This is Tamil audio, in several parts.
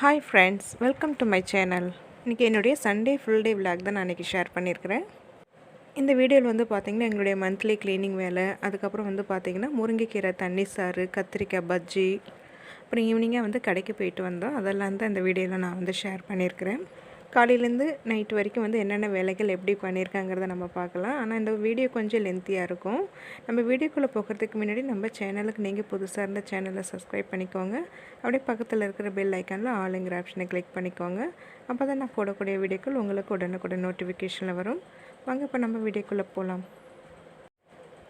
Hi friends welcome to my channel இன்றைக்கி என்னுடைய சண்டே ஃபுல் டே விளாக் தான் நான் இன்றைக்கி ஷேர் பண்ணியிருக்கிறேன். இந்த வீடியோவில் வந்து பார்த்திங்கன்னா எங்களுடைய மந்த்லி க்ளீனிங் வேலை அதுக்கப்புறம் வந்து பார்த்திங்கன்னா முருங்கைக்கீரை தண்ணி சாறு கத்திரிக்காய் பஜ்ஜி அப்புறம் ஈவினிங்காக வந்து கடைக்கு போயிட்டு வந்தோம். அதெல்லாம் தான் இந்த வீடியோவில் நான் வந்து ஷேர் பண்ணியிருக்கிறேன். காலையிலேருந்து நைட் வரைக்கும் வந்து என்னென்ன வேலைகள் எப்படி பண்ணியிருக்காங்கிறத நம்ம பார்க்கலாம். ஆனால் இந்த வீடியோ கொஞ்சம் லென்த்தியாக இருக்கும். நம்ம வீடியோக்குள்ளே போகிறதுக்கு முன்னாடி நம்ம சேனலுக்கு நீங்கள் புதுசாக இருந்த சேனலை சப்ஸ்கிரைப் பண்ணிக்கோங்க. அப்படியே பக்கத்தில் இருக்கிற பெல் ஐக்கானில் ஆளுங்கிற ஆப்ஷனை கிளிக் பண்ணிக்கோங்க. அப்போ தான் நான் போடக்கூடிய வீடியோக்கள் உங்களுக்கு உடனுக்குடன் நோட்டிஃபிகேஷனில் வரும். வாங்க இப்போ நம்ம வீடியோக்குள்ளே போகலாம்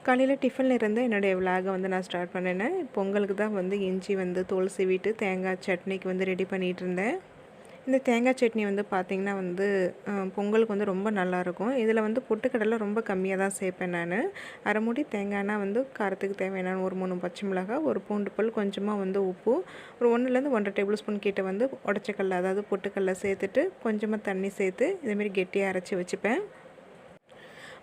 காலையில் டிஃபனில் இருந்து என்னுடைய விலாகை வந்து நான் ஸ்டார்ட் பண்ணினேன். பொங்கலுக்கு தான் வந்து இஞ்சி வந்து தோல் சீவிட்டு தேங்காய் சட்னிக்கு வந்து ரெடி பண்ணிகிட்டு இருந்தேன். இந்த தேங்காய் சட்னி வந்து பார்த்திங்கன்னா வந்து பொங்கலுக்கு வந்து ரொம்ப நல்லாயிருக்கும். இதில் வந்து பொட்டுக்கடலை ரொம்ப கம்மியாக தான் சேர்ப்பேன் நான். அரைமுடி தேங்காய்னா வந்து காரத்துக்கு தேவையான ஒரு மூணு பச்சை மிளகாய் ஒரு பூண்டு பல் கொஞ்சமாக வந்து உப்பு ஒரு ஒன்றுலேருந்து ஒன்றரை டேபிள் ஸ்பூன் கிட்டே வந்து உடச்சக்கல்ல அதாவது பொட்டுக்கடலை சேர்த்துட்டு கொஞ்சமாக தண்ணி சேர்த்து இதேமாரி கெட்டியாக அரைச்சி வச்சுப்பேன்.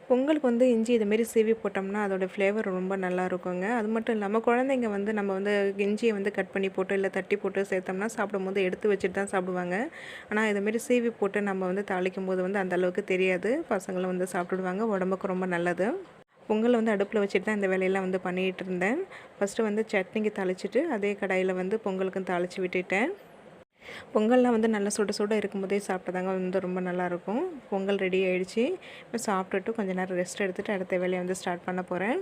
பொங்கலுக்கு வந்து இஞ்சி இதுமாரி சீவி போட்டோம்னா அதோடய ஃப்ளேவர் ரொம்ப நல்லா இருக்குங்க அது மட்டும் இல்லாமல் குழந்தைங்க வந்து நம்ம வந்து இஞ்சியை வந்து கட் பண்ணி போட்டு இல்லை தட்டி போட்டு சேர்த்தோம்னா சாப்பிடும்போது எடுத்து வச்சுட்டு தான் சாப்பிடுவாங்க. ஆனால் இதுமாரி சீவி போட்டு நம்ம வந்து தாளிக்கும் போது வந்து அந்தளவுக்கு தெரியாது. பசங்களும் வந்து சாப்பிடுவாங்க. உடம்புக்கு ரொம்ப நல்லது. பொங்கல் வந்து அடுப்பில் வச்சுட்டு தான் இந்த வேலையெல்லாம் வந்து பண்ணிகிட்டு இருந்தேன். ஃபஸ்ட்டு வந்து சட்னிக்கு தாளிச்சிட்டு அதே கடாயில் வந்து பொங்கலுக்கும் தாளித்து விட்டுட்டேன். பொங்கல்லாம் வந்து நல்லா சுட சுட இருக்கும்போதே சாப்பிட்டதாங்க வந்து ரொம்ப நல்லாயிருக்கும். பொங்கல் ரெடி ஆகிடுச்சு இப்போ சாப்பிட்டுட்டு கொஞ்சம் நேரம் ரெஸ்ட் எடுத்துகிட்டு அடுத்த வேலையை வந்து ஸ்டார்ட் பண்ண போகிறேன்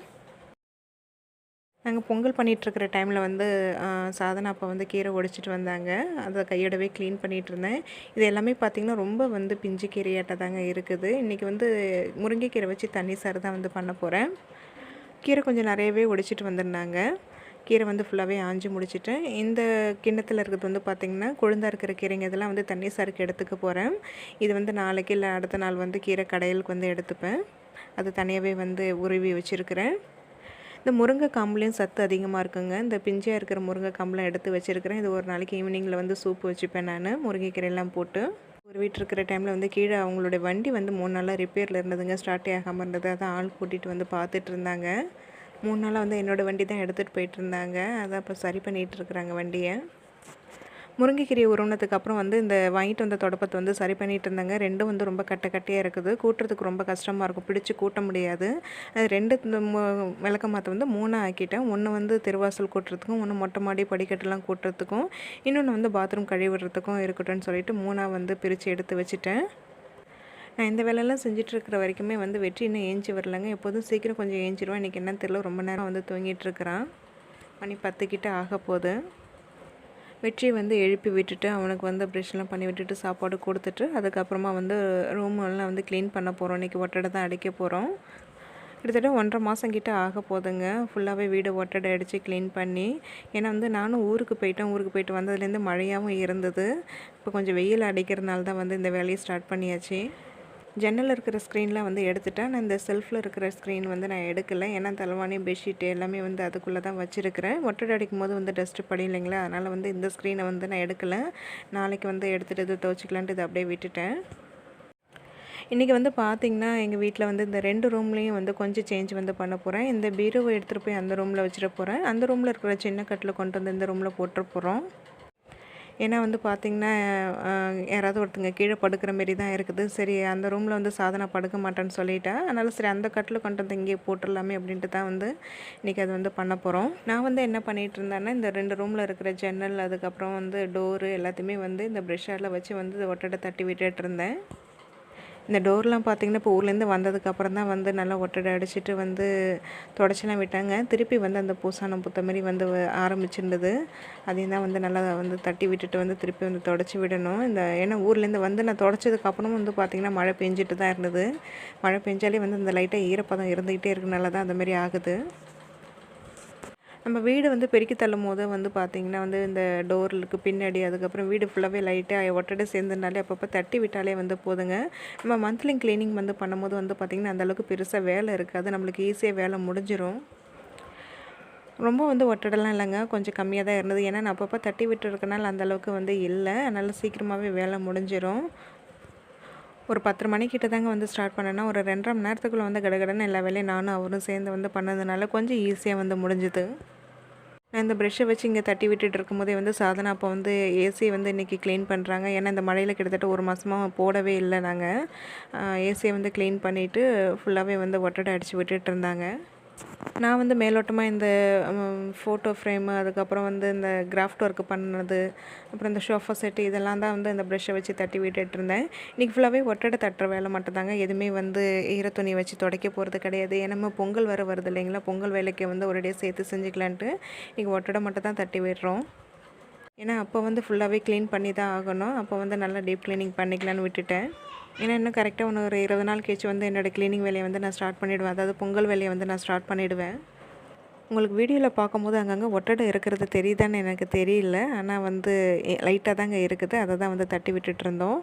நாங்கள் பொங்கல் பண்ணிகிட்ருக்கிற டைமில் வந்து சாதனை அப்போ வந்து கீரை ஒடிச்சிட்டு வந்தாங்க. அதை கையோடவே க்ளீன் பண்ணிகிட்டு இருந்தேன் இது எல்லாமே பார்த்திங்கன்னா ரொம்ப வந்து பிஞ்சு கீரையாட்ட தாங்க இருக்குது. இன்றைக்கி வந்து முருங்கைக்கீரை வச்சு தண்ணி சாறு தான் வந்து பண்ண போகிறேன் கீரை கொஞ்சம் நிறையவே ஒடிச்சிட்டு வந்திருந்தாங்க. கீரை வந்து ஃபுல்லாகவே ஆஞ்சு முடிச்சிட்டேன் இந்த கிண்ணத்தில் இருக்கிறது வந்து பார்த்திங்கன்னா கொழுந்தா இருக்கிற கீரைங்க இதெல்லாம் வந்து தண்ணி சறுக்கு எடுத்துக்க போகிறேன் இது வந்து நாளைக்கு இல்லை அடுத்த நாள் வந்து கீரை கடையலுக்கு வந்து எடுத்துப்பேன். அது தனியாகவே வந்து உருவி வச்சுருக்கிறேன். இந்த முருங்கை காம்புலேயும் சத்து அதிகமாக இருக்குங்க. இந்த பிஞ்சியாக இருக்கிற முருங்கை காம்பெலாம் எடுத்து வச்சுருக்கிறேன். இது ஒரு நாளைக்கு ஈவினிங்கில் வந்து சூப்பு வச்சுப்பேன் நான் முருங்கைக்கீரையெல்லாம் போட்டு. ஒரு வீட்டு இருக்கிற டைமில் வந்து கீழே அவங்களுடைய வண்டி வந்து மூணு நாளாக ரிப்பேரில் இருந்ததுங்க. ஸ்டார்ட்டே ஆகாமல் இருந்தது. அதான் ஆள் கூட்டிகிட்டு வந்து பார்த்துட்டு இருந்தாங்க. மூணு நாளாக வந்து என்னோடய வண்டி தான் எடுத்துகிட்டு போயிட்டு இருந்தாங்க அதை அப்போ சரி பண்ணிகிட்டு இருக்கிறாங்க வண்டியை. முருங்கைக்கீரை உருவனத்துக்கு அப்புறம் வந்து இந்த வாங்கிட்டு வந்த தொடப்பத்தை வந்து சரி பண்ணிகிட்டு இருந்தாங்க ரெண்டும் வந்து ரொம்ப கட்ட கட்டையாக இருக்குது. கூட்டுறதுக்கு ரொம்ப கஷ்டமாக இருக்கும். பிடிச்சி கூட்ட முடியாது. அது ரெண்டு விளக்க மாற்ற வந்து மூணாக ஆக்கிட்டேன். ஒன்று வந்து திருவாசல் கூட்டுறதுக்கும் ஒன்று மொட்டை மாடி படிக்கட்டுலாம் கூட்டுறதுக்கும் இன்னொன்று வந்து பாத்ரூம் கழுவிடுறதுக்கும் இருக்கட்டும்னு சொல்லிட்டு மூணாக வந்து பிரித்து எடுத்து வச்சுட்டேன். நான் இந்த வேலையெல்லாம் செஞ்சிட்ருக்கிற வரைக்குமே வந்து வெற்றி இன்னும் ஏஞ்சி வரலங்க. எப்போதும் சீக்கிரம் கொஞ்சம் ஏஞ்சிடுவேன் இன்றைக்கி என்ன தெரியல. ரொம்ப நேரம் வந்து தூங்கிட்டுருக்கிறான் மணி பத்துக்கிட்ட ஆக போகுது. வெற்றியை வந்து எழுப்பி விட்டுட்டு அவனுக்கு வந்து ப்ரெஷ்லாம் பண்ணி விட்டுட்டு சாப்பாடு கொடுத்துட்டு அதுக்கப்புறமா வந்து ரூமெல்லாம் வந்து க்ளீன் பண்ண போகிறோம் இன்றைக்கி ஒட்டடை தான் அடிக்க போகிறோம் கிட்டத்தட்ட ஒன்றரை மாதம் கிட்ட ஆக போதுங்க ஃபுல்லாகவே வீடு ஒட்டடை அடித்து க்ளீன் பண்ணி ஏன்னா வந்து நானும் ஊருக்கு போயிட்டேன். ஊருக்கு போயிட்டு வந்ததுலேருந்து மழையாகவும் இருந்தது. இப்போ கொஞ்சம் வெயில் அடிக்கிறதுனால தான் வந்து இந்த வேலையை ஸ்டார்ட் பண்ணியாச்சு. ஜன்னலில் இருக்கிற ஸ்க்ரீன்லாம் வந்து எடுத்துட்டேன். நான் இந்த செல்ஃபில் இருக்கிற ஸ்க்ரீன் வந்து நான் எடுக்கலை. ஏன்னா தலைவாணி பெட்ஷீட் எல்லாமே வந்து அதுக்குள்ளே தான் வச்சுருக்கிறேன். ஒட்டடை அடிக்கும் போது வந்து டஸ்ட்டு படி இல்லைங்களா? அதனால் வந்து இந்த ஸ்க்ரீனை வந்து நான் எடுக்கலை. நாளைக்கு வந்து எடுத்துகிட்டு இது துவச்சிக்கலான்ட்டு இதை அப்படியே விட்டுட்டேன். இன்றைக்கி வந்து பார்த்திங்கன்னா எங்கள் வீட்டில் வந்து இந்த ரெண்டு ரூம்லேயும் வந்து கொஞ்சம் சேஞ்ச் வந்து பண்ண போகிறேன் இந்த பீரோவை எடுத்துகிட்டு போய் அந்த ரூமில் வச்சுட்டு போகிறேன் அந்த ரூமில் இருக்கிற சின்ன கட்டில் கொண்டு வந்து இந்த ரூமில் போட்டுற போகிறோம் ஏன்னா வந்து பார்த்திங்கன்னா யாராவது ஒருத்தங்க கீழே படுக்கிற மாரி தான் இருக்குது. சரி அந்த ரூமில் வந்து சாதனை படுக்க மாட்டேன்னு சொல்லிட்டேன் அதனால் சரி அந்த கட்டில் கொண்டு வந்து இங்கேயே போட்டுடலாமே அப்படின்ட்டு தான் வந்து இன்றைக்கி அது வந்து பண்ண போகிறோம் நான் வந்து என்ன பண்ணிகிட்டு இருந்தேன்னா இந்த ரெண்டு ரூமில் இருக்கிற ஜன்னல் அதுக்கப்புறம் வந்து டோரு எல்லாத்தையுமே வந்து இந்த ப்ரெஷ்ஷாரில் வச்சு வந்து ஒட்டடை தட்டி விட்டுட்டு இருந்தேன். இந்த டோர்லாம் பார்த்திங்கன்னா இப்போ ஊர்லேருந்து வந்ததுக்கப்புறம் தான் வந்து நல்லா ஒட்டடை அடிச்சுட்டு வந்து தொடச்செல்லாம் விட்டாங்க. திருப்பி வந்து அந்த பூசானம் புத்த மாதிரி வந்து ஆரம்பிச்சிருந்தது. அதையும் தான் வந்து நல்லா வந்து தட்டி விட்டுட்டு வந்து திருப்பி வந்து தொடச்சி விடணும். இந்த ஏன்னா ஊர்லேருந்து வந்து நான் தொடச்சதுக்கப்புறமும் வந்து பார்த்திங்கன்னா மழை பெஞ்சிட்டு தான் இருந்தது. மழை பெஞ்சாலே வந்து இந்த லைட்டாக ஈரப்பதம் இருந்துக்கிட்டே இருக்கனால தான் அந்த மாதிரி ஆகுது. நம்ம வீடு வந்து பெருக்கி தள்ளும் போது வந்து பார்த்திங்கன்னா வந்து இந்த டோருக்கு பின்னாடி அதுக்கப்புறம் வீடு ஃபுல்லாகவே லைட்டாக ஒட்டடை சேர்ந்ததுனாலே அப்பப்போ தட்டி விட்டாலே வந்து போதுங்க. நம்ம மந்த்லி க்ளீனிங் வந்து பண்ணும்போது வந்து பார்த்திங்கன்னா அந்தளவுக்கு பெருசாக வேலை இருக்காது. நம்மளுக்கு ஈஸியாக வேலை முடிஞ்சிடும் ரொம்ப வந்து ஒட்டடெல்லாம் இல்லைங்க. கொஞ்சம் கம்மியாக தான் இருந்தது. ஏன்னா நான் அப்பப்போ தட்டி விட்டுருக்கனால அந்தளவுக்கு வந்து இல்லை. அதனால் சீக்கிரமாகவே வேலை முடிஞ்சிடும் ஒரு பத்து மணிக்கிட்ட தாங்க வந்து ஸ்டார்ட் பண்ணேன்னா ஒரு ரெண்டரை மணி நேரத்துக்குள்ளே வந்து கடகடன்னு எல்லா வேலையும் நானும் அவரும் சேர்ந்து வந்து பண்ணதுனால கொஞ்சம் ஈஸியாக வந்து முடிஞ்சுது. நான் இந்த ப்ரெஷ்ஷை வச்சு இங்கே தட்டி விட்டுட்டு இருக்கும்போதே வந்து சாதனா அப்போ வந்து ஏசி வந்து இன்றைக்கி க்ளீன் பண்ணுறாங்க ஏன்னா இந்த மழையில் கிட்டத்தட்ட ஒரு மாதமாக போடவே இல்லை நாங்கள் ஏசியை வந்து க்ளீன் பண்ணிவிட்டு ஃபுல்லாகவே வந்து ஒட்டடை அடித்து விட்டுட்டு இருந்தாங்க. நான் வந்து மேலோட்டமாக இந்த ஃபோட்டோ ஃப்ரேமு அதுக்கப்புறம் வந்து இந்த கிராஃப்ட் ஒர்க் பண்ணது அப்புறம் இந்த ஷோஃபா செட்டு இதெல்லாம் தான் வந்து இந்த ப்ரெஷ்ஷை வச்சு தட்டி விட்டுட்டு இருந்தேன். இன்றைக்கி ஃபுல்லாகவே ஒட்டடை தட்டுற வேலை மட்டும்தாங்க. எதுவுமே வந்து ஈரத்துணி வச்சு துடைக்க போகிறது கிடையாது. ஏன்னா பொங்கல் வர வருது இல்லைங்களா? பொங்கல் வேலைக்கு வந்து ஒரேடியாக சேர்த்து செஞ்சுக்கலான்ட்டு இன்றைக்கி ஒட்டடை மட்டும் தான் தட்டி விடுறோம். ஏன்னா அப்போ வந்து ஃபுல்லாகவே க்ளீன் பண்ணி தான் ஆகணும். அப்போ வந்து நல்லா டீப் க்ளீனிங் பண்ணிக்கலான்னு விட்டுட்டேன். ஏன்னா இன்னும் கரெக்டாக ஒன்று ஒரு இருபது நாள் கழிச்சு வந்து என்னோடய க்ளீனிங் வேலையை வந்து நான் ஸ்டார்ட் பண்ணிவிடுவேன் அதாவது பொங்கல் வேலையை வந்து நான் ஸ்டார்ட் பண்ணிவிடுவேன் உங்களுக்கு வீடியோவில் பார்க்கும்போது அங்கங்கே ஒட்டடை இருக்கிறது தெரியுதான்னு எனக்கு தெரியல. ஆனால் வந்து லைட்டாக தாங்க இருக்குது. அதை தான் வந்து தட்டி விட்டுட்டு இருந்தோம்.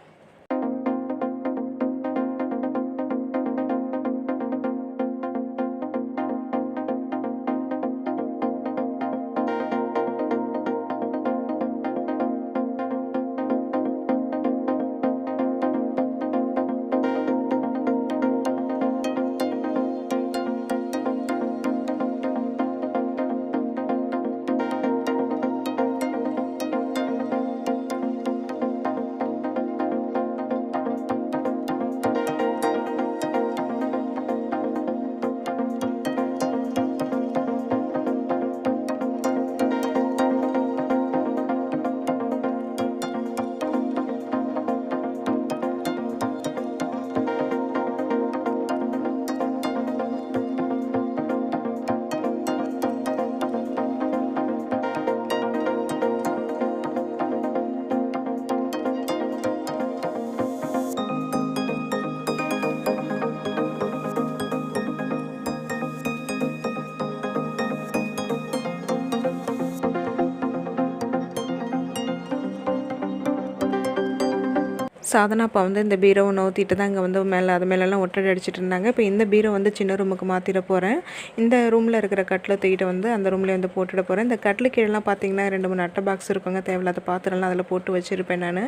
சாதனா அப்போ வந்து இந்த பீரோவை நோத்திட்டு தான் இங்கே வந்து மேலே அது மேலெல்லாம் ஒட்டடை அடிச்சிட்டு இருந்தாங்க. இப்போ இந்த பீரோ வந்து சின்ன ரூமுக்கு மாற்றிட போகிறேன் இந்த ரூமில் இருக்கிற கட்டில் தூக்கிட்டு வந்து அந்த ரூம்லேயே வந்து போட்டுட போகிறேன் இந்த கட்டில் கீழெலாம் பார்த்தீங்கன்னா ரெண்டு மூணு அட்டை பாக்ஸ் இருக்குங்க. தேவையில்லாத பாத்திரம்லாம் அதில் போட்டு வச்சுருப்பேன் நான்.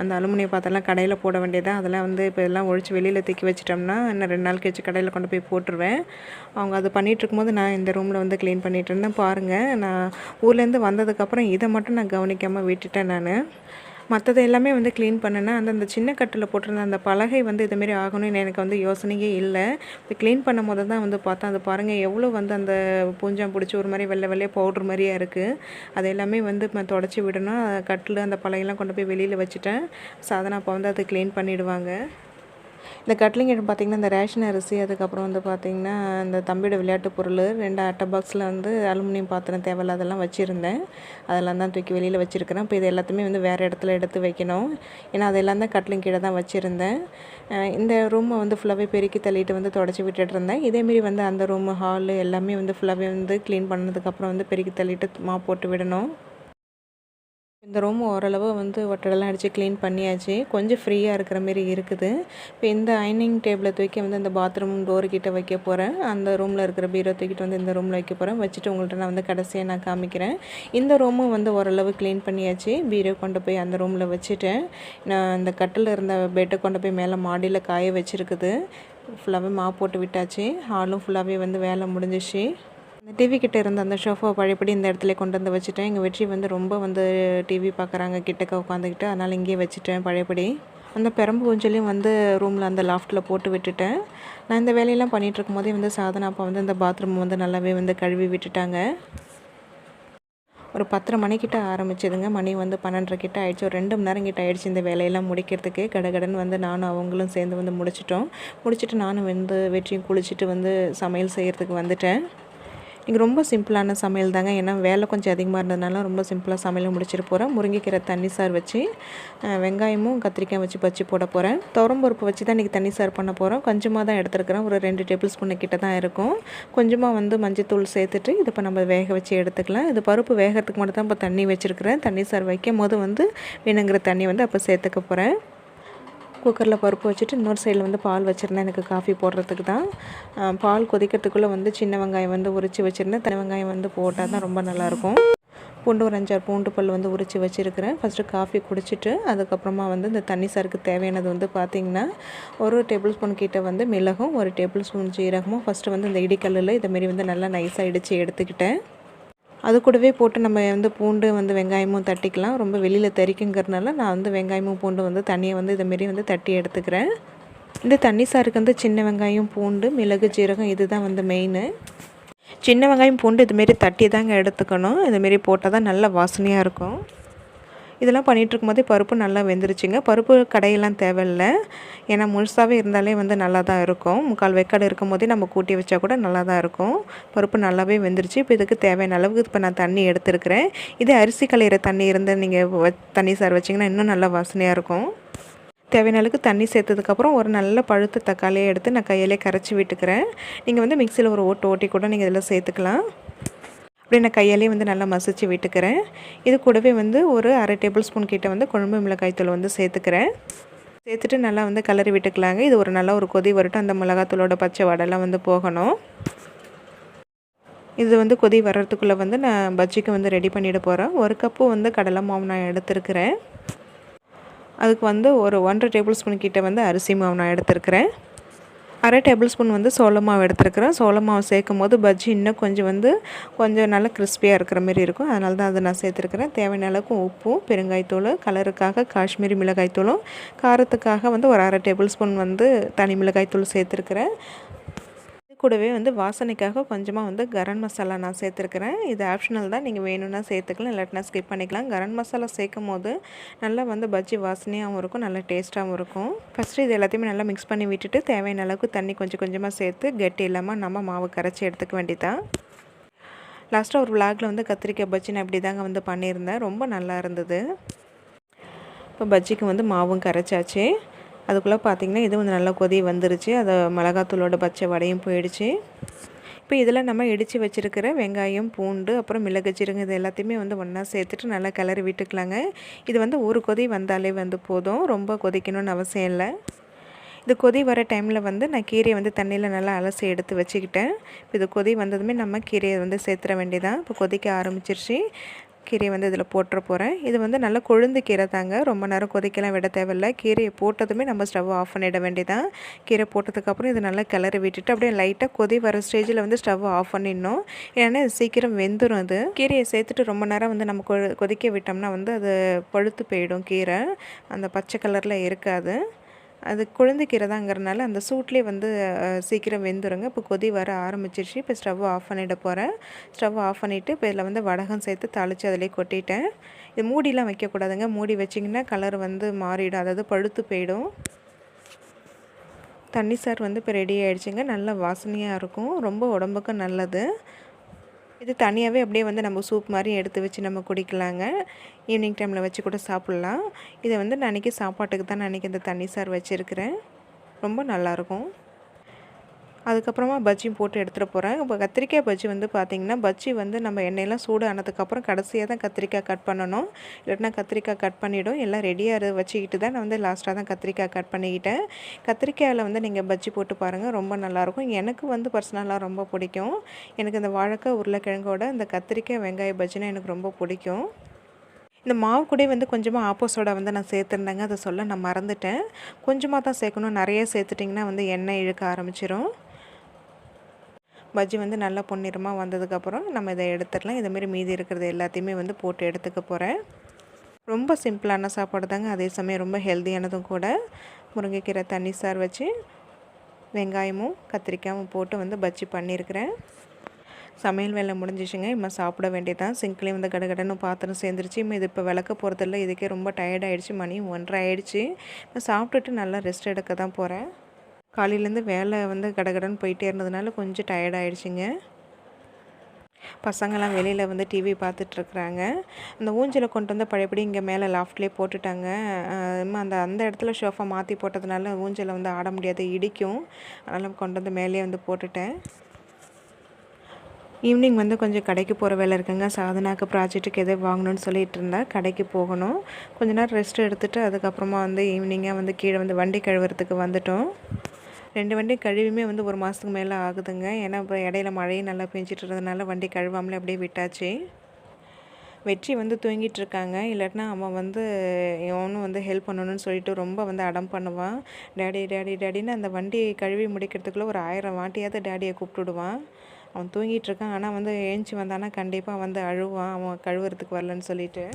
அந்த அலுமினிய பாத்திரம்லாம் கடையில் போட வேண்டியதாக அதெல்லாம் வந்து இப்போ எல்லாம் ஒழிச்சு வெளியில் தூக்கி வச்சிட்டோம்னா இன்னும் ரெண்டு நாள் கழிச்சு கடையில் கொண்டு போய் போட்டுருவேன். அவங்க அது பண்ணிகிட்டு இருக்கும்போது நான் இந்த ரூமில் வந்து க்ளீன் பண்ணிகிட்டு இருந்தேன். பாருங்கள் நான் ஊர்லேருந்து வந்ததுக்கப்புறம் இதை மட்டும் நான் கவனிக்காமல் விட்டுட்டேன் நான். மற்றது எல்லாமே வந்து க்ளீன் பண்ணேன்னா அந்த அந்த சின்ன கட்டில் போட்டிருந்த அந்த பலகை வந்து இதுமாரி ஆகணும்னு எனக்கு வந்து யோசனையே இல்லை. இப்போ க்ளீன் பண்ணும் போது தான் வந்து பார்த்தா அது பாருங்கள் எவ்வளோ வந்து அந்த பூஞ்சம் பிடிச்சி ஒரு மாதிரி வெள்ளை வெள்ளையே பவுட்ரு மாதிரியே இருக்குது அது எல்லாமே வந்து இப்போ தொடச்சி விடணும். கட்டில் அந்த பலகையெல்லாம் கொண்டு போய் வெளியில் வச்சுட்டேன். சாதனா அப்போ வந்து அதை க்ளீன் பண்ணிவிடுவாங்க இந்த கட்லிங் ஐட்டம் பார்த்திங்கன்னா இந்த ரேஷன் அரிசி அதுக்கப்புறம் வந்து பார்த்திங்கன்னா இந்த தம்பியோட விளையாட்டு பொருள் ரெண்டு அட்டை பாக்ஸில் வந்து அலுமினியம் பாத்திரம் தேவையில்லாதெல்லாம் வச்சுருந்தேன். அதெல்லாம் தான் தூக்கி வெளியில் வச்சுருக்கிறேன். இப்போ இது எல்லாத்தையுமே வந்து வேறு இடத்துல எடுத்து வைக்கணும். ஏன்னா அதெல்லாம் தான் கட்லிங் கீழே தான் வச்சுருந்தேன். இந்த ரூமை வந்து ஃபுல்லாகவே பெருக்கி தள்ளிட்டு வந்து தொடச்சி விட்டுட்டு இருந்தேன். இதேமாரி வந்து அந்த ரூமு ஹாலு எல்லாமே வந்து ஃபுல்லாகவே வந்து க்ளீன் பண்ணதுக்கப்புறம் வந்து பெருக்கி தள்ளிட்டு மா போட்டு விடணும். இந்த ரூம் ஓரளவு வந்து ஒட்டடெல்லாம் அடித்து க்ளீன் பண்ணியாச்சு. கொஞ்சம் ஃப்ரீயாக இருக்கிற மாரி இருக்குது. இப்போ இந்த ஐனிங் டேபிளை தூக்கி வந்து இந்த பாத்ரூம் டோர்கிட்ட வைக்க போகிறேன் அந்த ரூமில் இருக்கிற பீரோ தூக்கிட்டு வந்து இந்த ரூமில் வைக்க போகிறேன் வச்சுட்டு உங்கள்கிட்ட நான் வந்து கடைசியாக நான் காமிக்கிறேன். இந்த ரூமும் வந்து ஓரளவு க்ளீன் பண்ணியாச்சு. பீரோ கொண்டு போய் அந்த ரூமில் வச்சுட்டேன். நான் இந்த கட்டில் இருந்த பெட்டை கொண்டு போய் மேலே மாடியில் காய வச்சுருக்குது. ஃபுல்லாகவே மா போட்டு விட்டாச்சு. ஹாலும் ஃபுல்லாகவே வந்து வேலை முடிஞ்சிச்சு. இந்த டிவி கிட்ட இருந்த அந்த ஷோஃபா பழையபடி இந்த இடத்துல கொண்டு வந்து வச்சுட்டேன். எங்கள் வெற்றி வந்து ரொம்ப வந்து டிவி பார்க்குறாங்க கிட்டக்க உட்காந்துக்கிட்டு அதனால் இங்கேயே வச்சுட்டேன் பழையபடி. அந்த பெரம்பு ஊஞ்சலையும் வந்து ரூமில் அந்த லாஃப்ட்டில் போட்டு விட்டுட்டேன். நான் இந்த வேலையெல்லாம் பண்ணிகிட்டு இருக்கும்போதே வந்து சாதனா அப்போ வந்து இந்த பாத்ரூம் வந்து நல்லாவே வந்து கழுவி விட்டுட்டாங்க. ஒரு பத்தரை மணிக்கிட்ட ஆரம்பிச்சதுங்க. மணி வந்து பன்னெண்டரை கிட்ட ஆயிடுச்சு. ஒரு ரெண்டு மணி நேரம் கிட்ட ஆயிடுச்சு இந்த வேலையெல்லாம் முடிக்கிறதுக்கு. கடகடன் வந்து நானும் அவங்களும் சேர்ந்து வந்து முடிச்சிட்டோம். முடிச்சுட்டு நானும் வந்து வெற்றியும் குளிச்சுட்டு வந்து சமையல் செய்கிறதுக்கு வந்துட்டேன். இங்கே ரொம்ப சிம்பிளான சமையல் தாங்க. ஏன்னா வேலை கொஞ்சம் அதிகமாக இருந்ததுனால ரொம்ப சிம்பிளாக சமையல் முடிச்சிட்டு போகிறேன் முருங்கைக்கீரை தண்ணி சார் வச்சு வெங்காயமும் கத்திரிக்காய் வச்சு பச்சி போட போகிறேன் துவரம்பருப்பு வச்சு தான் இன்றைக்கி தண்ணி சார் பண்ண போகிறோம் கொஞ்சமாக தான் எடுத்துருக்கிறேன். ஒரு ரெண்டு டேபிள் ஸ்பூன் கிட்ட தான் இருக்கும். கொஞ்சமாக வந்து மஞ்சத்தூள் சேர்த்துட்டு இது இப்போ நம்ம வேக வச்சு எடுத்துக்கலாம். இது பருப்பு வேகிறதுக்கு மட்டும் தான் இப்போ தண்ணி வச்சுருக்கிறேன். தண்ணி சார் வைக்கும் போது வந்து வேணுங்கிற தண்ணி வந்து அப்போ சேர்த்துக்க போகிறேன் குக்கரில் பருப்பு வச்சுட்டு இன்னொரு சைடில் வந்து பால் வச்சுருந்தேன். எனக்கு காஃபி போடுறதுக்கு தான். பால் கொதிக்கிறதுக்குள்ளே வந்து சின்ன வெங்காயம் வந்து உரித்து வச்சுருந்தேன். தனி வெங்காயம் வந்து போட்டால் தான் ரொம்ப நல்லாயிருக்கும். பூண்டு ஒரு அஞ்சாறு பூண்டு பல் வந்து உரித்து வச்சுருக்கிறேன். ஃபஸ்ட்டு காஃபி குடிச்சிட்டு அதுக்கப்புறமா வந்து இந்த தண்ணி சாருக்கு தேவையானது வந்து பார்த்திங்கன்னா ஒரு டேபிள் ஸ்பூன் கிட்ட வந்து மிளகும் ஒரு டேபிள் ஸ்பூன் ஜீரகமும் ஃபஸ்ட்டு வந்து இந்த இடிக்கல்லில் இதேமாரி வந்து நல்லா நைஸாக இடித்து எடுத்துக்கிட்டேன். அது கூடவே போட்டு நம்ம வந்து பூண்டு வந்து வெங்காயமும் தட்டிக்கலாம். ரொம்ப வெளியில் தெறிக்குங்கிறதுனால நான் வந்து வெங்காயமும் பூண்டு வந்து தண்ணியை வந்து இதுமாரி வந்து தட்டி எடுத்துக்கிறேன். இந்த தண்ணி சாருக்கு வந்து சின்ன வெங்காயம் பூண்டு மிளகு ஜீரகம் இதுதான் வந்து மெயின் சின்ன வெங்காயம் பூண்டு இதுமாரி தட்டி தாங்க எடுத்துக்கணும். இதுமாரி போட்டால் தான் நல்ல வாசனையாக இருக்கும். இதெல்லாம் பண்ணிகிட்ருக்கும் போதே பருப்பு நல்லா வெந்துருச்சுங்க. பருப்பு கடையெல்லாம் தேவையில்லை. ஏன்னா முழுசாகவே இருந்தாலே வந்து நல்லா தான் இருக்கும். முக்கால் வெக்காடு இருக்கும் போதே நம்ம கூட்டி வச்சா கூட நல்லா தான் இருக்கும். பருப்பு நல்லாவே வெந்துருச்சு. இப்போ இதுக்கு தேவையான அளவுக்கு இப்போ நான் தண்ணி எடுத்துருக்கிறேன். இதே அரிசி கலையிற தண்ணி இருந்து நீங்கள் தண்ணி சார் வச்சிங்கன்னா இன்னும் நல்லா வாசனையாக இருக்கும். தேவையான அளவுக்கு தண்ணி சேர்த்ததுக்கப்புறம் ஒரு நல்ல பழுத்த தக்காளியை எடுத்து நான் கையிலே கரைச்சி விட்டுக்கிறேன். நீங்கள் வந்து மிக்சியில் ஒரு ஓட்டு ஓட்டி கூட நீங்கள் இதில் சேர்த்துக்கலாம். இப்படி நான் கையாலே வந்து நல்லா மசிச்சு விட்டுக்கிறேன். இது கூடவே வந்து ஒரு அரை டேபிள் ஸ்பூன் கிட்ட வந்து குழம்பு மிளகாய்த்தூள் வந்து சேர்த்துக்கிறேன். சேர்த்துட்டு நல்லா வந்து கலரி விட்டுக்கலாங்க. இது ஒரு நல்ல ஒரு கொதி வரட்டும். அந்த மிளகாத்தூளோட பச்சை வடைலாம் வந்து போகணும். இது வந்து கொதி வர்றதுக்குள்ளே வந்து நான் பஜ்ஜிக்கு வந்து ரெடி பண்ணிட போகிறேன் ஒரு கப்பு வந்து கடலை மாவு நான் எடுத்துருக்கிறேன். அதுக்கு வந்து ஒரு ஒன்றரை டேபிள் ஸ்பூன் கிட்டே வந்து அரிசி மாவு நான் எடுத்துருக்கிறேன். அரை டேபிள் ஸ்பூன் வந்து சோள மாவு எடுத்துருக்கிறேன். சோள மாவு சேர்க்கும் போது பஜ்ஜி இன்னும் கொஞ்சம் வந்து கொஞ்சம் நல்லா கிறிஸ்பியாக இருக்கிற மாதிரி இருக்கும். அதனால தான் அதை நான் சேர்த்துருக்கிறேன். தேவையான அளவுக்கு உப்பும் பெருங்காய்த்தூள் கலருக்காக காஷ்மீரி மிளகாய்த்தூளும் காரத்துக்காக வந்து ஒரு அரை டேபிள் ஸ்பூன் வந்து தனி மிளகாய்த்தூள் சேர்த்துருக்கிறேன். கூடவே வந்து வாசனைக்காக கொஞ்சமாக வந்து கரம் மசாலா நான் சேர்த்துருக்குறேன். இது ஆப்ஷனல் தான். நீங்கள் வேணும்னா சேர்த்துக்கலாம். இல்லாட்டினா ஸ்கிப் பண்ணிக்கலாம். கரம் மசாலா சேர்க்கும் போது நல்லா வந்து பஜ்ஜி வாசனையாகவும் இருக்கும். நல்லா டேஸ்ட்டாகவும் இருக்கும். ஃபஸ்ட்டு இது எல்லாத்தையுமே நல்லா மிக்ஸ் பண்ணி விட்டுட்டு தேவையான அளவுக்கு தண்ணி கொஞ்சம் கொஞ்சமாக சேர்த்து கெட்டி இல்லாமல் நம்ம மாவு கரைச்சி எடுத்துக்க வேண்டியதான் லாஸ்ட்டாக ஒரு விளாகில் வந்து கத்திரிக்காய் பஜ்ஜி நான் இப்படி தாங்க வந்து பண்ணியிருந்தேன். ரொம்ப நல்லா இருந்தது. இப்போ பஜ்ஜிக்கு வந்து மாவும் கரைச்சாச்சு. அதுக்குள்ளே பார்த்திங்கன்னா இது வந்து நல்லா கொதி வந்துருச்சு. அதை மிளகாத்தூளோட பச்சை வடையும் போயிடுச்சு. இப்போ இதில் நம்ம இடித்து வச்சுருக்கிற வெங்காயம் பூண்டு அப்புறம் மிளகு சீரகம் இது எல்லாத்தையுமே வந்து ஒன்றா சேர்த்துட்டு நல்லா கிளறி விட்டுக்கலாங்க. இது வந்து ஒரு கொதி வந்தாலே வந்து போதும். ரொம்ப கொதிக்கணும்னு அவசியம் இல்லை. இது கொதி வர டைமில் வந்து நான் கீரையை வந்து தண்ணியில் நல்லா அலசி எடுத்து வச்சுக்கிட்டேன். இப்போ இது கொதி வந்ததுமே நம்ம கீரையை வந்து சேர்த்துற வேண்டியதான் இப்போ கொதிக்க ஆரம்பிச்சிருச்சு. கீரையை வந்து இதில் போட்டுற போகிறேன் இது வந்து நல்லா கொழுந்து கீரை தாங்க. ரொம்ப நேரம் கொதிக்கலாம் விட தேவையில்லை. கீரையை போட்டதுமே நம்ம ஸ்டவ் ஆஃப் பண்ணிட வேண்டியதான் கீரை போட்டதுக்கப்புறம் இது நல்லா கிளறி விட்டுட்டு அப்படியே லைட்டாக கொதி வர ஸ்டேஜில் வந்து ஸ்டவ் ஆஃப் பண்ணிடணும். ஏன்னா சீக்கிரம் வெந்துடும் அது. கீரையை சேர்த்துட்டு ரொம்ப நேரம் வந்து நம்ம கொதிக்க விட்டோம்னா வந்து அது பழுத்து போயிடும் கீரை. அந்த பச்சை கலரில் இருக்காது. அது குழந்தைக்கீரை அந்த சூட்லேயே வந்து சீக்கிரம் வெந்துருங்க. இப்போ கொதி வர ஆரம்பிச்சிருச்சு. இப்போ ஸ்டவ் ஆஃப் பண்ணிட போகிறேன் ஸ்டவ் ஆஃப் பண்ணிவிட்டு இப்போ இதில் வந்து வடகம் சேர்த்து தாளித்து அதிலே கொட்டிட்டேன். இது மூடிலாம் வைக்கக்கூடாதுங்க. மூடி வச்சிங்கன்னா கலர் வந்து மாறிடும். அதாவது பழுத்து போயிடும். தண்ணி சார் வந்து இப்போ ரெடி ஆகிடுச்சிங்க நல்ல வாசனையாக இருக்கும். ரொம்ப உடம்புக்கும் நல்லது. இது தனியாகவே அப்படியே வந்து நம்ம சூப் மாதிரி எடுத்து வச்சு நம்ம குடிக்கலாங்க. ஈவினிங் டைமில் வச்சு கூட சாப்பிட்லாம். இதை வந்து நான் அன்றைக்கி சாப்பாட்டுக்கு தான் நான் அன்றைக்கி இந்த தண்ணி சார் வச்சுருக்கிறேன். ரொம்ப நல்லாயிருக்கும் அதுக்கப்புறமா பஜ்ஜியும் போட்டு எடுத்துகிட்டு போகிறேன் இப்போ கத்திரிக்காய் பஜ்ஜி வந்து பார்த்திங்கன்னா பஜ்ஜி வந்து நம்ம எண்ணெயெல்லாம் சூடு ஆனதுக்கப்புறம் கடைசியாக தான் கத்திரிக்காய் கட் பண்ணணும். இல்லைன்னா கத்திரிக்காய் கட் பண்ணிவிடும் எல்லாம் ரெடியாக வச்சுக்கிட்டு தான் நான் வந்து லாஸ்ட்டாக தான் கத்திரிக்காய் கட் பண்ணிக்கிட்டேன். கத்திரிக்காயில் வந்து நீங்கள் பஜ்ஜி போட்டு பாருங்கள் ரொம்ப நல்லாயிருக்கும். எனக்கு வந்து பர்சனலாக ரொம்ப பிடிக்கும். எனக்கு இந்த வாழைக்காய் உருளைக்கிழங்கோட இந்த கத்திரிக்காய் வெங்காய பஜ்ஜினா எனக்கு ரொம்ப பிடிக்கும். இந்த மாவு கூட வந்து கொஞ்சமாக ஆப்போசோடா வந்து நான் சேர்த்துருந்தேங்க. அதை சொல்ல நான் மறந்துட்டேன். கொஞ்சமாக தான் சேர்க்கணும். நிறைய சேர்த்துட்டிங்கன்னா வந்து எண்ணெய் இழுக்க ஆரம்பிச்சிடும் பஜ்ஜி வந்து நல்லா பொன்னிறமாக வந்ததுக்கப்புறம் நம்ம இதை எடுத்துடலாம். இதுமாரி மீதி இருக்கிறது எல்லாத்தையுமே வந்து போட்டு எடுத்துக்க போகிறேன் ரொம்ப சிம்பிளான சாப்பாடு தாங்க. அதே சமயம் ரொம்ப ஹெல்த்தியானதும் கூட. முருங்கைக்கீரை தண்ணி சார் வச்சு வெங்காயமும் கத்திரிக்காயும் போட்டு வந்து பஜ்ஜி பண்ணியிருக்கிறேன். சமையல் வேலை முடிஞ்சிச்சுங்க. இம்மா சாப்பிட வேண்டியதான் சிங்க்லேயும் வந்து கடகடன்னு பாத்திரம் சேர்ந்துருச்சு. இம்மா இது இப்போ விளக்க போகிறதில்ல இதுக்கே ரொம்ப டயர்ட் ஆகிடுச்சு மணி ஒன்றரை ஆயிடுச்சு. இப்போ சாப்பிட்டுட்டு நல்லா ரெஸ்ட் எடுக்க தான் போகிறேன் காலையிலேருந்து வேலை வந்து கடகடன்னு போயிட்டே இருந்ததுனால கொஞ்சம் டயர்ட் ஆகிடுச்சிங்க பசங்கள்லாம் வெளியில் வந்து டிவி பார்த்துட்ருக்குறாங்க. அந்த ஊஞ்சலை கொண்டு வந்து பழையபடி இங்கே மேலே லாஃப்ட்லேயே போட்டுட்டாங்க. அந்த அந்த இடத்துல ஷோஃபா மாற்றி போட்டதுனால ஊஞ்சலை வந்து ஆட முடியாது இடிக்கும். அதனால் கொண்டு வந்து மேலேயே வந்து போட்டுட்டேன். ஈவினிங் வந்து கொஞ்சம் கடைக்கு போகிற வேலை இருக்குங்க. சாதனாக்கு ப்ராஜெக்ட்டுக்கு எதோ வாங்கணும்னு சொல்லிட்டு இருந்தால் கடைக்கு போகணும். கொஞ்ச நேரம் ரெஸ்ட் எடுத்துகிட்டு அதுக்கப்புறமா வந்து ஈவினிங்காக வந்து கீழே வந்து வண்டி கழுவுறதுக்கு வந்துட்டோம். ரெண்டு வண்டி கழுவியுமே வந்து ஒரு மாதத்துக்கு மேலே ஆகுதுங்க. ஏன்னா இப்போ இடையில மழையும் நல்லா பெஞ்சிட்டு இருந்ததுனால வண்டி கழுவாமலே அப்படியே விட்டாச்சு. வெற்றி வந்து தூங்கிட்டு இருக்காங்க இல்லாட்டினா அவன் வந்து இவனும் வந்து ஹெல்ப் பண்ணணும்னு சொல்லிட்டு ரொம்ப வந்து அடம் பண்ணுவான். டேடி டேடி டேடின்னு அந்த வண்டி கழுவி முடிக்கிறதுக்குள்ளே ஒரு ஆயிரம் வாட்டியாவது டேடியை கூப்பிட்டுடுவான். அவன் தூங்கிட்டு இருக்கான் ஆனால் வந்து ஏஞ்சி வந்தானா கண்டிப்பாக வந்து அழுவான். அவன் கழுவுறதுக்கு வரலன்னு சொல்லிட்டு.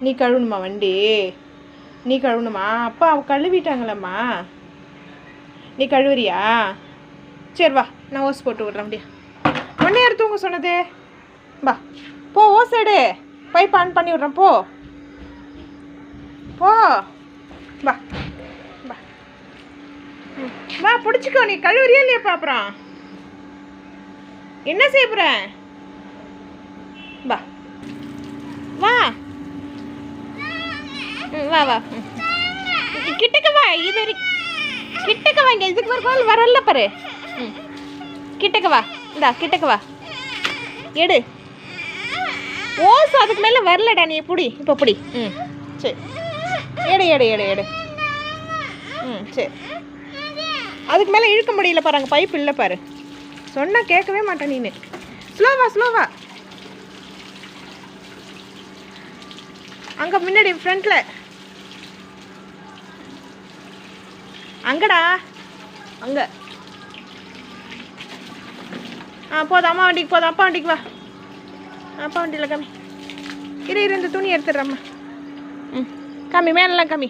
நீ கழுவணுமா வண்டி? நீ கழுவணுமா? அப்பா அவ கழுவிட்டாங்களம்மா. நீ கழுவுறியா? சரி வா நான் ஓஸ் போட்டு விட்றேன் அப்படியே. ஒன்றே யார் தூங்க சொன்னது. வா போ ஓஸ் எடு. பைப் ஆன் பண்ணி விட்றேன் போ. போ. வா வா. ம், வா பிடிச்சிக்கோ நீ கழுவுறியா இல்லையா அப்புறம்? என்ன செய்ய வா. வா. வா வா. ம். கிட்டக்க வா இது வரை- கிட்டக்க வா இங்க. இதுக்கு ஒரு கோல் வரல பாரு. ம். கிட்டக்க வா. இந்தா கிட்டக்க வா. எடு. ஓசு அதுக்கு மேலே வரலடா நீ. பிடி இப்போ பிடி. ம். சரி. எடு எடு எடு எடு. ம் சரி. அதுக்கு மேலே இழுக்க முடியல பாரு அங்கே பைப் இல்லை பாரு. சொன்னா கேட்கவே மாட்டேன் நீனு. ஸ்லோவா ஸ்லோவா அங்கே முன்னாடி ஃப்ரண்ட்டில் அங்கடா. அங்கே. ஆ போதும் அம்மா வண்டிக்கு போதும் அப்பா வண்டிக்கு வா. அப்பா வண்டியில் கம்மி. இரு இரு இந்த துணி எடுத்துடுறம்மா. ம் கம்மி மேலெல்லாம் கம்மி.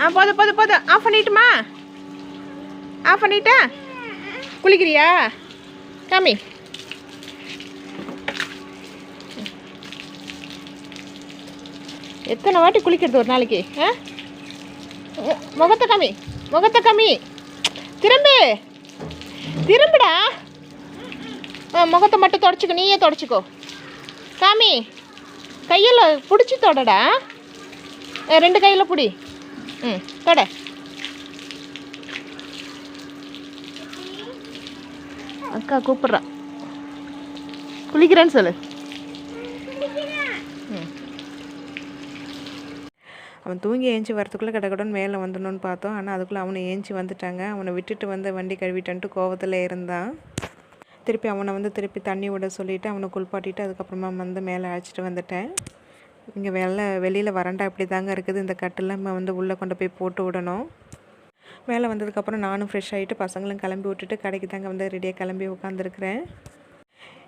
ஆ போதும் போதும் போதும். ஆஃப் பண்ணிட்டுமா? ஆஃப் பண்ணிட்டா? குளிக்கிறியா? கம்மி. எத்தனை வாட்டி குளிக்கிறது ஒரு நாளைக்கு ஆ? மு- முகத்தை கம்மி முகத்தை கம்மி திரும்பு திரும்புடா. ஆ முகத்தை மட்டும் தொடச்சிக்கோ நீயே தொடச்சிக்கோ. காமி கையில் பிடிச்சி தொடடா. ரெண்டு கையில் பிடி. ம் தொட. அக்கா கூப்பிட்றா. குளிக்கிறேன்னு சொல்லு ம் அவன் தூங்கி ஏஞ்சி வரத்துக்குள்ளே கடைக்கடன் மேலே வந்துடணும்னு பார்த்தோம். ஆனால் அதுக்குள்ளே அவனை ஏஞ்சி வந்துட்டாங்க. அவனை விட்டுட்டு வந்து வண்டி கழுவிட்டான்ட்டு கோவத்தில் இருந்தான். திருப்பி அவனை வந்து திருப்பி தண்ணி விட சொல்லிவிட்டு அவனை குளிப்பாட்டிட்டு அதுக்கப்புறமா வந்து மேலே அழைச்சிட்டு வந்துட்டேன். இங்கே வெளில வெளியில் வறண்டா இப்படி தாங்க இருக்குது. இந்த கட்டெல்லாம் நம்ம வந்து உள்ளே கொண்டு போய் போட்டு விடணும். மேலே வந்ததுக்கப்புறம் நானும் ஃப்ரெஷ் ஆகிட்டு பசங்களும் கிளம்பி விட்டுட்டு கடைக்கு தாங்க வந்து ரெடியாக கிளம்பி உட்காந்துருக்குறேன்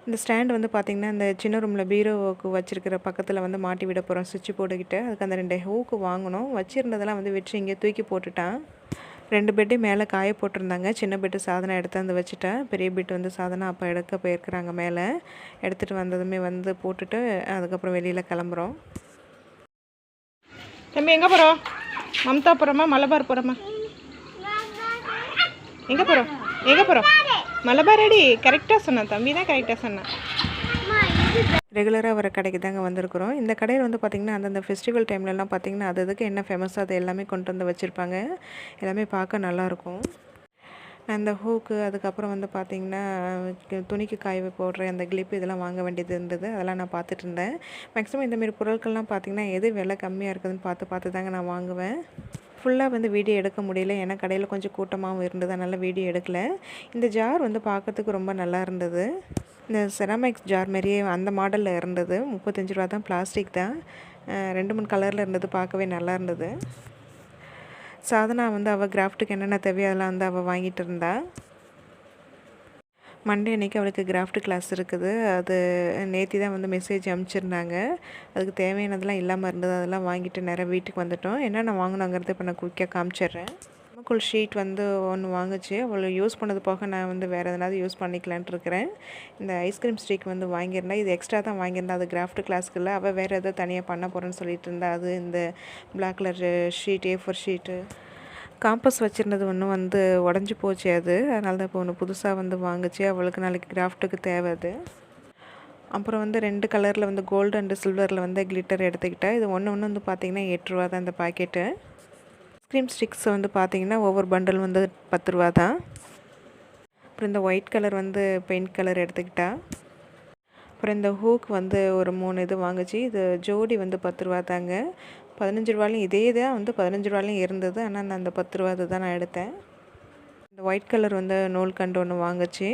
இந்த ஸ்டாண்ட் வந்து பார்த்திங்கன்னா இந்த சின்ன ரூமில் பீரோவுக்கு வச்சுருக்கிற பக்கத்தில் வந்து மாட்டி விட போகிறோம் சுவிட்ச் போட்டுக்கிட்டு. அதுக்கு அந்த ரெண்டு ஹூக்கு வாங்கணும். வச்சுருந்ததெல்லாம் வந்து வெற்றி இங்கே தூக்கி போட்டுட்டான். ரெண்டு பெட்டு மேலே காய போட்டிருந்தாங்க. சின்ன பெட்டு சாதனை எடுத்து வந்து வச்சுட்டேன். பெரிய பெட்டு வந்து சாதனை அப்போ எடுக்க போயிருக்கிறாங்க மேலே. எடுத்துகிட்டு வந்ததுமே வந்து போட்டுட்டு அதுக்கப்புறம் வெளியில் கிளம்புறோம். தம்பி எங்கே போகிறோம் மம்தா போகிறோமா மலபார் போகிறோமா எங்கே போகிறோம் எங்கே போகிறோம் மலபார் கரெக்டாக சொன்னான் தம்பி தான் கரெக்டாக சொன்னான். ரெகுலராக வர கடைக்கு தாங்க வந்திருக்கிறோம். இந்த கடையில் வந்து பார்த்திங்கன்னா அந்தந்த ஃபெஸ்டிவல் டைம்லலாம் பார்த்திங்கன்னா அது அதுக்கு என்ன ஃபேமஸோ அது எல்லாமே கொண்டு வந்து வச்சுருப்பாங்க. எல்லாமே பார்க்க நல்லாயிருக்கும் அந்த ஹூக்கு அதுக்கப்புறம் வந்து பார்த்திங்கன்னா துணிக்கு காய போடுற அந்த கிளிப் இதெல்லாம் வாங்க வேண்டியது இருந்தது. அதெல்லாம் நான் பார்த்துட்டு இருந்தேன். மேக்ஸிமம் இந்தமாரி பொருட்கள்லாம் பார்த்திங்கன்னா எது விலை கம்மியாக இருக்குதுன்னு பார்த்து பார்த்து தாங்க நான் வாங்குவேன். ஃபுல்லாக வந்து வீடியோ எடுக்க முடியல. ஏன்னா கடையில் கொஞ்சம் கூட்டமாகவும் இருந்தது. அதனால் வீடியோ எடுக்கல. இந்த ஜார் வந்து பார்க்கறதுக்கு ரொம்ப நல்லா இருந்தது. இந்த செராமிக்ஸ் ஜார் மாதிரியே அந்த மாடலில் இருந்தது. முப்பத்தஞ்சு ரூபா தான். பிளாஸ்டிக் தான். ரெண்டு மூணு கலரில் இருந்தது. பார்க்கவே நல்லா இருந்தது. சாதனா வந்து அவள் கிராஃப்ட்டுக்கு என்னென்ன தேவையோ அதெல்லாம் வந்து அவள் வாங்கிட்டு இருந்தாள் மண்டே அன்னைக்கு அவளுக்கு கிராஃப்ட் கிளாஸ் இருக்குது. அது நேத்தி தான் வந்து மெசேஜ் அனுப்பிச்சிருந்தாங்க அதுக்கு தேவையானதெல்லாம் இல்லாமல் இருந்தது. அதெல்லாம் வாங்கிட்டு நேராக வீட்டுக்கு வந்துட்டோம். என்னென்ன வாங்கினோங்கிறது இப்போ நான் குயிக்காக காமிச்சிடுறேன். நமக்குள் ஷீட் வந்து ஒன்று வாங்குச்சு. அவள் யூஸ் பண்ணது போக நான் வந்து வேறு எதனாவது யூஸ் பண்ணிக்கலான்ட்டு இருக்கிறேன். இந்த ஐஸ்கிரீம் ஸ்டிக் வந்து வாங்கியிருந்தேன் இது எக்ஸ்ட்ரா தான் வாங்கியிருந்தேன் அது கிராஃப்ட் கிளாஸ்க்கு இல்லை அவள் வேறு எதாவது தனியாக பண்ண போகிறேன்னு சொல்லிட்டு இருந்தா அது இந்த black colour sheet A four sheet compass வச்சுருந்தது ஒன்று வந்து உடஞ்சி போச்சு அது. அதனால தான் இப்போ ஒன்று புதுசாக வந்து வாங்குச்சு. அவளுக்கு நாளைக்கு கிராஃப்ட்டுக்கு தேவை அது. அப்புறம் வந்து ரெண்டு கலரில் வந்து கோல்டு அண்டு சில்வரில் வந்து கிளிட்டர் எடுத்துக்கிட்டேன் இது ஒன்று ஒன்று வந்து பார்த்திங்கன்னா எட்டு ரூபா தான் இந்த பாக்கெட்டு ஐஸ்கிரீம் ஸ்டிக்ஸ் வந்து பார்த்திங்கன்னா ஒவ்வொரு பண்டல் வந்து பத்து ரூபா தான். அப்புறம் இந்த ஒயிட் கலர் வந்து பெயிண்ட் கலர் எடுத்துக்கிட்டா. அப்புறம் இந்த ஹூக் வந்து ஒரு மூணு இது வாங்குச்சு. இது ஜோடி வந்து பத்து ரூபா தாங்க. பதினஞ்சு ரூபாலையும் இதே தான் வந்து பதினஞ்சு ரூபாலையும் இருந்தது. ஆனால் நான் அந்த பத்து ரூபா தான் நான் எடுத்தேன். இந்த ஒயிட் கலர் வந்து நூல் கண்டு ஒன்று வாங்குச்சு.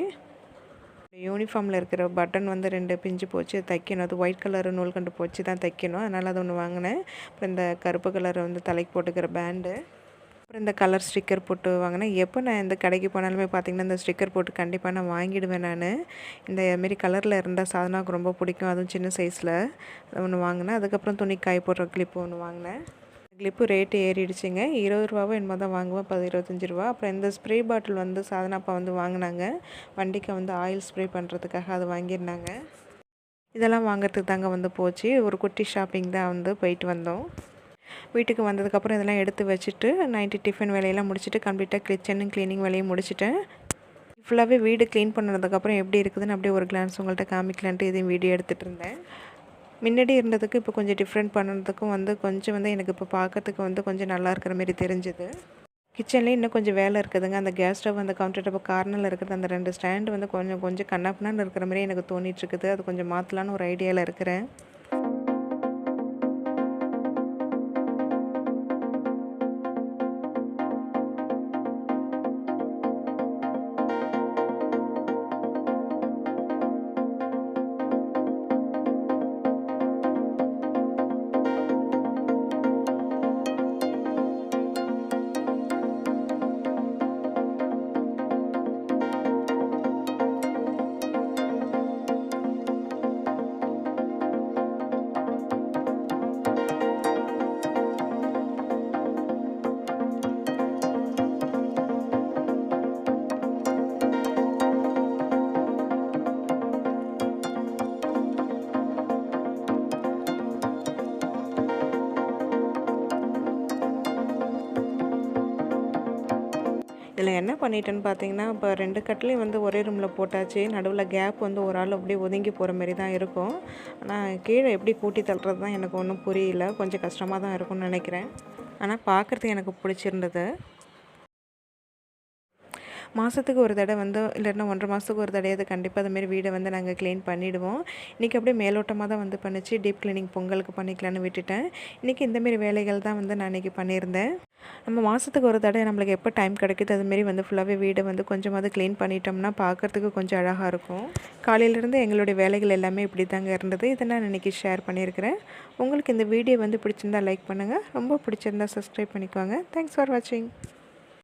யூனிஃபார்மில் இருக்கிற பட்டன் வந்து ரெண்டு பிஞ்சு போச்சு தைக்கணும். அது ஒயிட் கலர் நூல் கண்டு போச்சு தான் தைக்கணும். அதனால் அது ஒன்று வாங்கினேன். அப்புறம் இந்த கருப்பு கலர் வந்து தலைக்கு போட்டுக்கிற பேண்டு அப்புறம் இந்த கலர் ஸ்டிக்கர் போட்டு வாங்கினேன். எப்போ நான் இந்த கடைக்கு போனாலுமே பார்த்திங்கன்னா இந்த ஸ்டிக்கர் போட்டு கண்டிப்பாக நான் வாங்கிடுவேன் நான். இந்த மாரி கலரில் இருந்தால் சாதனாவுக்கு ரொம்ப பிடிக்கும். அதுவும் சின்ன சைஸில் ஒன்று வாங்கினேன். அதுக்கப்புறம் துணி காய போடுற கிளிப்பு ஒன்று வாங்கினேன். கிளிப்பு ரேட்டு ஏறிடுச்சுங்க. இருபது ரூபாவோ என்னமோ தான் வாங்குவேன். பதி இருபத்தஞ்சி ரூபா. அப்புறம் இந்த ஸ்ப்ரே பாட்டில் வந்து சாதனாப்பா வந்து வாங்கினாங்க. வண்டிக்கு வந்து ஆயில் ஸ்ப்ரே பண்ணுறதுக்காக அது வாங்கியிருந்தாங்க. இதெல்லாம் வாங்கிறதுக்கு தாங்க வந்து போச்சு. ஒரு குட்டி ஷாப்பிங் தான் வந்து போயிட்டு வந்தோம். வீட்டுக்கு வந்ததுக்கப்புறம் இதெல்லாம் எடுத்து வச்சுட்டு நைட்டு டிஃபன் வேலையெல்லாம் முடிச்சுட்டு கம்ப்ளீட்டாக கிச்சன் க்ளீனிங் வேலையும் முடிச்சுட்டேன் ஃபுல்லாகவே வீடு க்ளீன் பண்ணதுக்கப்புறம் எப்படி இருக்குதுன்னு அப்படியே ஒரு கிளான்ஸ் உங்கள்கிட்ட காமிக்கலான்ட்டு இதையும் வீடியோ எடுத்துகிட்டு இருந்தேன். முன்னாடி இருந்ததுக்கு இப்போ கொஞ்சம் டிஃப்ரெண்ட் பண்ணதுக்கும் வந்து கொஞ்சம் வந்து எனக்கு இப்போ பார்க்கறதுக்கு வந்து கொஞ்சம் நல்லா இருக்கிற மாரி தெரிஞ்சுது. கிச்சன்லேயும் இன்னும் கொஞ்சம் வேலை இருக்குதுங்க. அந்த கேஸ் ஸ்டவ் அந்த கவுண்டர் டப்பு கார்னரில் இருக்கிறது அந்த ரெண்டு ஸ்டாண்டு வந்து கொஞ்சம் கொஞ்சம் கண்ணாப்பினான்னு இருக்கிற மாதிரி எனக்கு தோணிட்டுருக்குது அது கொஞ்சம் மாற்றலான்னு ஒரு ஐடியாவில் இருக்கிறேன். பண்ணிட்டேன்னு பார்த்தீங்கன்னா இப்போ ரெண்டு கட்லையும் வந்து ஒரே ரூமில் போட்டாச்சு. நடுவில் கேப் வந்து ஒரு ஆள் அப்படியே ஒதுங்கி போகிற மாரி தான் இருக்கும். ஆனால் கீழே எப்படி கூட்டி தள்ளுறது தான் எனக்கு ஒன்றும் புரியல. கொஞ்சம் கஷ்டமாக தான் இருக்கும்னு நினைக்கிறேன். ஆனால் பார்க்குறதுக்கு எனக்கு பிடிச்சிருந்தது. மாதத்துக்கு ஒரு தடவை வந்து இல்லைன்னா ஒன்றரை மாதத்துக்கு ஒரு தடையாவது கண்டிப்பாக அதுமாரி வீடை வந்து நாங்கள் க்ளீன் பண்ணிவிடுவோம் இன்றைக்கி அப்படியே மேலோட்டமாக தான் வந்து பண்ணிச்சு. டீப் க்ளீனிங் பொங்கலுக்கு பண்ணிக்கலான்னு விட்டுட்டேன். இன்றைக்கி இந்தமாரி வேலைகள் தான் வந்து நான் இன்றைக்கி பண்ணியிருந்தேன். நம்ம மாதத்துக்கு ஒரு தடவை நம்மளுக்கு எப்போ டைம் கிடைக்குது அதுமாரி வந்து ஃபுல்லாகவே வீடை வந்து கொஞ்சமாவது க்ளீன் பண்ணிட்டோம்னா பார்க்குறதுக்கு கொஞ்சம் அழகாக இருக்கும். காலையிலேருந்து எங்களுடைய வேலைகள் எல்லாமே இப்படி தாங்க இருந்தது. இதை நான் இன்றைக்கி ஷேர் பண்ணியிருக்கிறேன். உங்களுக்கு இந்த வீடியோ வந்து பிடிச்சிருந்தா லைக் பண்ணுங்கள் ரொம்ப பிடிச்சிருந்தா சப்ஸ்கிரைப் பண்ணிக்கோங்க. தேங்க்ஸ் ஃபார் வாட்சிங்